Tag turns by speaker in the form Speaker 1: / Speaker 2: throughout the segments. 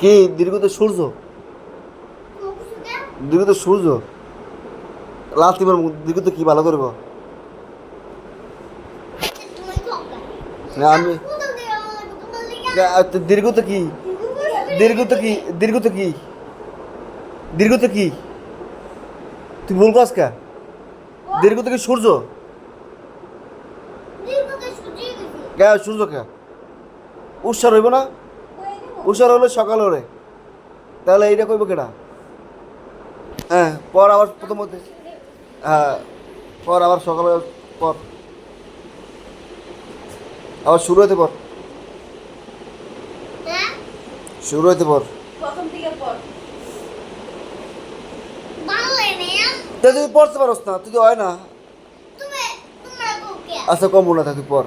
Speaker 1: কি দীর্ঘত সূর্য? দীর্ঘত সূর্য? লাতিমার দীর্ঘত কি ভালো করব আমি দীর্ঘত কি? দীর্ঘত কি দীর্ঘত কি? দীর্ঘত কি? তুই বলব আজকে? দীর্ঘত কি সূর্য? কে? সূর্য কে? উৎসার হইব না? উৎসার হলে সকাল হলে। তাহলে এইটা কইব কেডা? হ্যাঁ পর আবার প্রথমত হ্যাঁ পর আবার সকালে পর। আবার শুরু হইতে পর। শুরু হইতে পর।
Speaker 2: প্রথম থেকে পর।
Speaker 1: তা তুই পড়তে পারস না তুই হয় না। আচ্ছা কম না তুই পর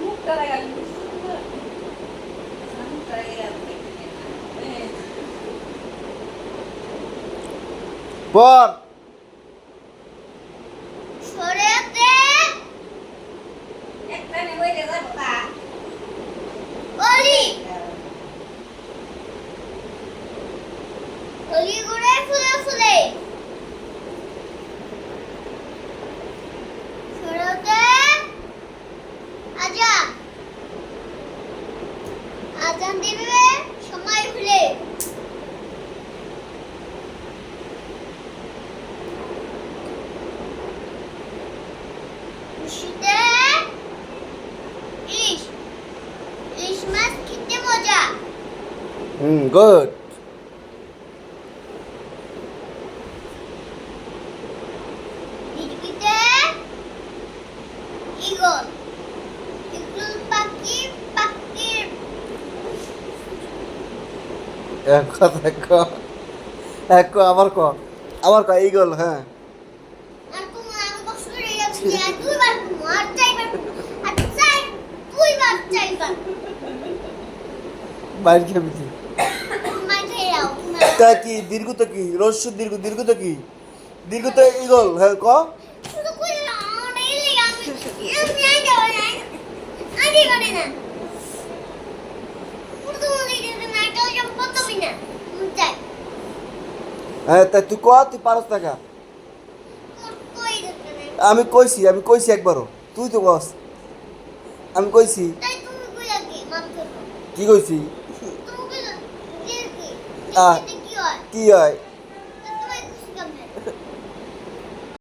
Speaker 2: মুখটা
Speaker 1: পর।
Speaker 3: আজান দিবে সময় হলে খুশিতে ইলিশ ইলিশ মাছ খেতে মজা
Speaker 1: হুম গুড
Speaker 3: ইগল ইগল পাখি পাখির
Speaker 1: এক কথা ক। এক ক, আবার ক আবার ক ইগল হ্যাঁ
Speaker 3: আর তোমার আমি কষ্ট করে যাচ্ছি
Speaker 1: বাইর
Speaker 3: যাও
Speaker 1: তা কি দীর্ঘ তো কি? রস্য দীর্ঘ দীর্ঘ তো কি? দীর্ঘ তো ইগল হ্যাঁ ক? হ্যাঁ তুই ক তুই পারস না কা?
Speaker 3: কই দিতে না
Speaker 1: আমি কইছি আমি কইছি একবারও। তুই তো কস। আমি কইছি। কি? কইছি। কি হয়?